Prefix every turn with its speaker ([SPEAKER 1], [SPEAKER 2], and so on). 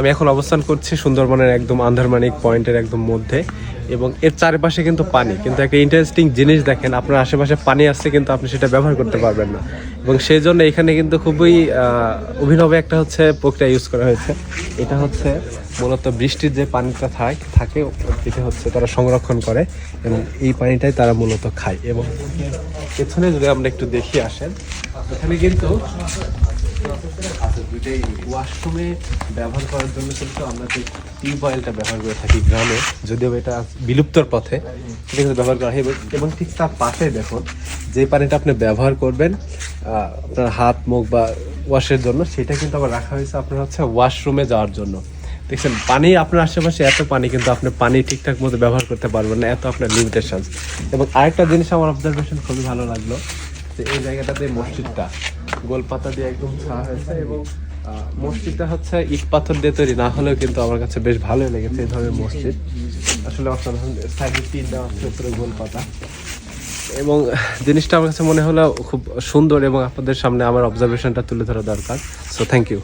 [SPEAKER 1] আমি এখন অবস্থান করছি সুন্দরবনের একদম আন্ধারমানিক পয়েন্টের একদম মধ্যে এবং এর চারপাশে কিন্তু পানি। কিন্তু একটা ইন্টারেস্টিং জিনিস দেখেন, আপনার আশেপাশে পানি আসছে কিন্তু আপনি সেটা ব্যবহার করতে পারবেন না। এবং সেই জন্য এখানে কিন্তু খুবই অভিনব একটা হচ্ছে প্রক্রিয়া ইউজ করা হয়েছে। এটা হচ্ছে মূলত বৃষ্টির যে পানিটা থাকে থাকে এটা হচ্ছে তারা সংরক্ষণ করে এবং এই পানিটাই তারা মূলত খায়। এবং পেছনে যদি আমরা একটু দেখি আসেন, এখানে কিন্তু ওয়াশরুমে ব্যবহার করার জন্য কিন্তু আমরা যে টিউবওয়েলটা ব্যবহার করে থাকি গ্রামে, যদিও এটা বিলুপ্তর পথে সেটা কিন্তু ব্যবহার করা হয়। এবং- এবং ঠিক তার পাশে দেখুন, যে পানিটা আপনি ব্যবহার করবেন আপনার হাত, মুখ বা ওয়াশের জন্য, সেটা কিন্তু আবার রাখা হয়েছে আপনার হচ্ছে ওয়াশরুমে যাওয়ার জন্য। দেখছেন, পানি আপনার আশেপাশে, এত পানি কিন্তু আপনি পানি ঠিকঠাক মতো ব্যবহার করতে পারবেন না, এত আপনার লিমিটেশন এবং আরেকটা জিনিস আমার অবজারভেশন খুবই ভালো লাগল যে এই জায়গাটাতে মসজিদটা, গোলপাতা দিয়ে একদম ছাড়া হয়েছে এবং মসজিদটা হচ্ছে ইট পাথর দিয়ে তৈরি, না হলেও কিন্তু আমার কাছে বেশ ভালোই লেগেছে এই ধরনের মসজিদ। আসলে অসাধারণ, সাইডে তিন দেওয়া গোল পাতা গোলপাতা। এবং জিনিসটা আমার কাছে মনে হলো খুব সুন্দর এবং আপনাদের সামনে আমার অবজারভেশনটা তুলে ধরা দরকার। So thank you